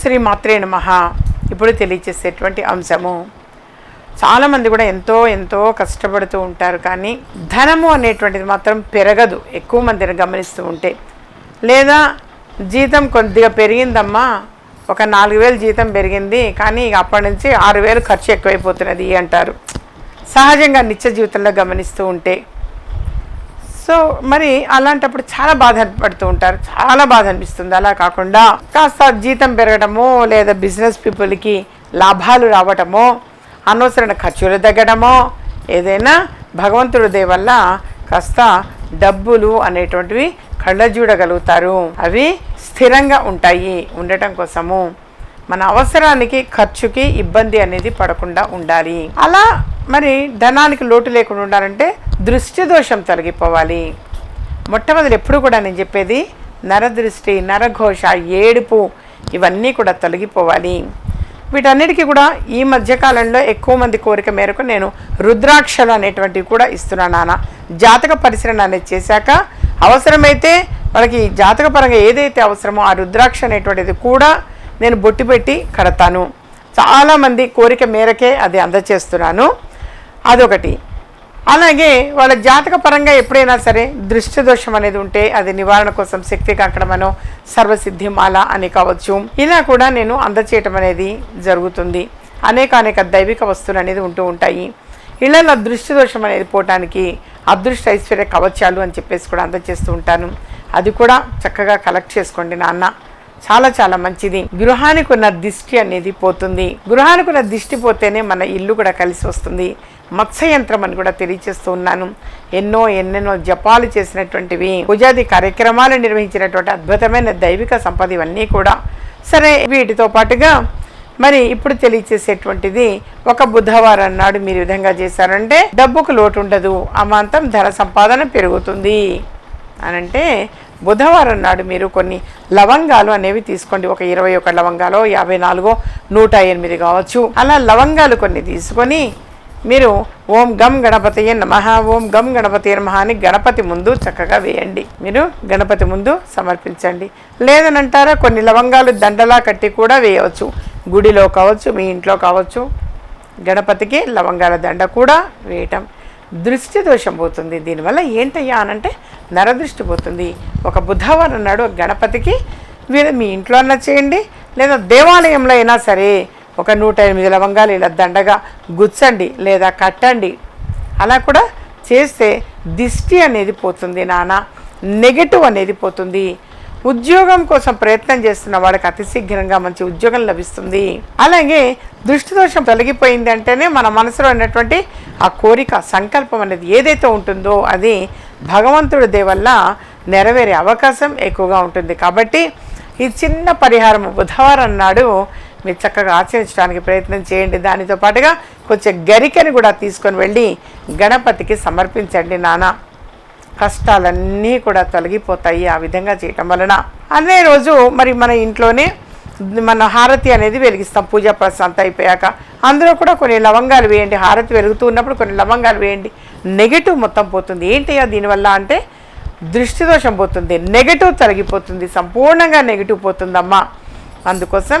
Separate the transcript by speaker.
Speaker 1: శ్రీ మాత్రే నమ ఇప్పుడు తెలియచేసేటువంటి అంశము. చాలామంది కూడా ఎంతో ఎంతో కష్టపడుతూ ఉంటారు కానీ ధనము అనేటువంటిది మాత్రం పెరగదు. ఎక్కువ మందిని గమనిస్తూ ఉంటే. లేదా జీతం కొద్దిగా పెరిగిందమ్మా ఒక నాలుగు వేలు జీతం పెరిగింది కానీ ఇక అప్పటి నుంచి ఆరు వేలు ఖర్చు ఎక్కువైపోతున్నది అంటారు. సహజంగా నిత్య జీవితంలో గమనిస్తూ ఉంటే సో మరి అలాంటప్పుడు చాలా బాధ పడుతూ ఉంటారు. చాలా బాధ అనిపిస్తుంది అలా కాకుండా కాస్త జీతం పెరగడమో లేదా బిజినెస్ పీపుల్కి లాభాలు రావటమో అనవసరమైన ఖర్చులు తగ్గడమో ఏదైనా భగవంతుడి దయ వల్ల కాస్త డబ్బులు అనేటువంటివి కళ్ళజూడగలుగుతారు. అవి స్థిరంగా ఉంటాయి ఉండటం కోసము. మన అవసరానికి ఖర్చుకి ఇబ్బంది అనేది పడకుండా ఉండాలి. అలా మరి ధనానికి లోటు లేకుండా ఉండాలంటే దృష్టి దోషం తొలగిపోవాలి. మొట్టమొదటి ఎప్పుడు కూడా నేను చెప్పేది నరదృష్టి నరఘోష ఏడుపు ఇవన్నీ కూడా తొలగిపోవాలి. వీటన్నిటికీ కూడా ఈ మధ్యకాలంలో ఎక్కువ మంది కోరిక మేరకు నేను రుద్రాక్షలు అనేటువంటివి కూడా ఇస్తున్నాను నాన్న. జాతక పరిశీలన అనేది చేశాక అవసరమైతే వాళ్ళకి జాతకపరంగా ఏదైతే అవసరమో ఆ రుద్రాక్ష అనేటువంటిది కూడా నేను బొట్టు పెట్టి కడతాను. చాలామంది కోరిక మేరకే అది అందచేస్తున్నాను. అదొకటి. అలాగే వాళ్ళ జాతక పరంగా ఎప్పుడైనా సరే దృష్టి దోషం అనేది ఉంటే అది నివారణ కోసం శక్తి కాకడమనో సర్వసిద్ధి మాల అని కావచ్చు. ఇలా కూడా నేను అందచేయటం అనేది జరుగుతుంది. అనేక అనేక దైవిక వస్తువులు అనేది ఉంటూ ఉంటాయి. ఇళ్ళలో దృష్టి దోషం అనేది పోవటానికి అదృష్ట ఐశ్వర్య కవచాలు అని చెప్పేసి కూడా అందచేస్తూ ఉంటాను. అది కూడా చక్కగా కలెక్ట్ చేసుకోండి నాన్న. చాలా చాలా మంచిది. గృహానికి ఉన్న దిష్టి అనేది పోతుంది. గృహానికి ఉన్న దిష్టి పోతేనే మన ఇల్లు కూడా కలిసి వస్తుంది. మత్స్యయంత్రం అని కూడా తెలియజేస్తూ ఉన్నాను. ఎన్నో ఎన్నెన్నో జపాలు చేసినటువంటివి పూజాది కార్యక్రమాలు నిర్వహించినటువంటి అద్భుతమైన దైవిక సంపద ఇవన్నీ కూడా. సరే వీటితో పాటుగా మరి ఇప్పుడు తెలియచేసేటువంటిది ఒక బుధవారం నాడు మీరు విధంగా చేశారంటే డబ్బుకు లోటు ఉండదు. అమాంతం ధన సంపాదన పెరుగుతుంది. అనంటే బుధవారం నాడు మీరు కొన్ని లవంగాలు అనేవి తీసుకోండి. ఒక ఇరవై ఒక లవంగాలు యాభై నాలుగో నూట ఎనిమిది కావచ్చు. అలా లవంగాలు కొన్ని తీసుకొని మీరు ఓం గం గణపతియే నమ ఓం గం గణపతి నమ అని గణపతి ముందు చక్కగా వేయండి. మీరు గణపతి ముందు సమర్పించండి. లేదనంటారా కొన్ని లవంగాలు దండలా కట్టి కూడా వేయవచ్చు. గుడిలో కావచ్చు మీ ఇంట్లో కావచ్చు గణపతికి లవంగాల దండ కూడా వేయటం. దృష్టి దోషం పోతుంది. దీనివల్ల ఏంటయ్యా అనంటే నరదృష్టి పోతుంది. ఒక బుధవారం నాడు గణపతికి మీరు మీ ఇంట్లో అన్నా చేయండి లేదా దేవాలయంలో అయినా సరే ఒక నూట ఎనిమిది లవంగాలు ఇలా దండగా గుచ్చండి లేదా కట్టండి. అలా కూడా చేస్తే దిష్టి అనేది పోతుంది నాన్న నెగటివ్ అనేది పోతుంది. ఉద్యోగం కోసం ప్రయత్నం చేస్తున్న వాళ్ళకి అతి శీఘ్రంగా మంచి ఉద్యోగం లభిస్తుంది. అలాగే దృష్టి దోషం తొలగిపోయింది అంటేనే మన మనసులో ఉన్నటువంటి ఆ కోరిక సంకల్పం అనేది ఏదైతే ఉంటుందో అది భగవంతుడి దేవల్ల నెరవేరే అవకాశం ఎక్కువగా ఉంటుంది. కాబట్టి ఈ చిన్న పరిహారం బుధవారం నాడు మీరు చక్కగా ఆచరించడానికి ప్రయత్నం చేయండి. దానితో పాటుగా కొంచెం గరికని కూడా తీసుకొని వెళ్ళి గణపతికి సమర్పించండి నాన్న. కష్టాలన్నీ కూడా తొలగిపోతాయి ఆ విధంగా చేయటం వలన. అదే రోజు మరి మన ఇంట్లోనే మన హారతి అనేది వెలిగిస్తాం. పూజా ప్రసాదం అంతా అయిపోయాక. అందులో కూడా కొన్ని లవంగాలు వేయండి. హారతి వెలుగుతూ ఉన్నప్పుడు కొన్ని లవంగాలు వేయండి. నెగిటివ్ మొత్తం పోతుంది. ఏంటి దీనివల్ల అంటే దృష్టి దోషం పోతుంది. నెగిటివ్ తొలగిపోతుంది. సంపూర్ణంగా నెగిటివ్ పోతుందమ్మా. అందుకోసం